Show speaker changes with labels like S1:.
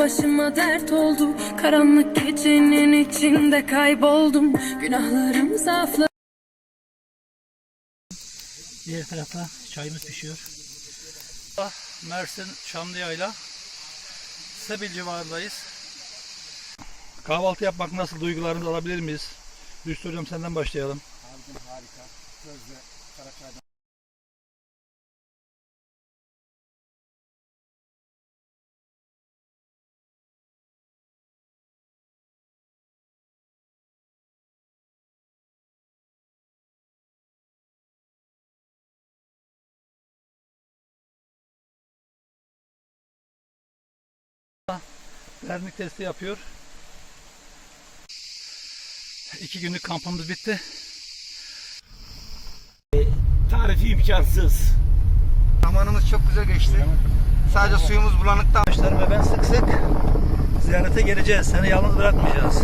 S1: başıma dert oldu Karanlık gecenin içinde kayboldum Günahlarım zaaflarım
S2: Diğer tarafta çayımız pişiyor. Mersin Çamlıya'yla Sebil civarındayız. Kahvaltı yapmak nasıl duygularınızı alabilir miyiz? Rüstü Hocam senden başlayalım. Termik testi yapıyor. İki günlük kampımız bitti.
S3: Tarifi imkansız.
S4: Zamanımız çok güzel geçti. Sadece suyumuz bulanıktan
S2: Arkadaşlarım ve ben sık sık ziyarete geleceğiz. Seni yalnız bırakmayacağız.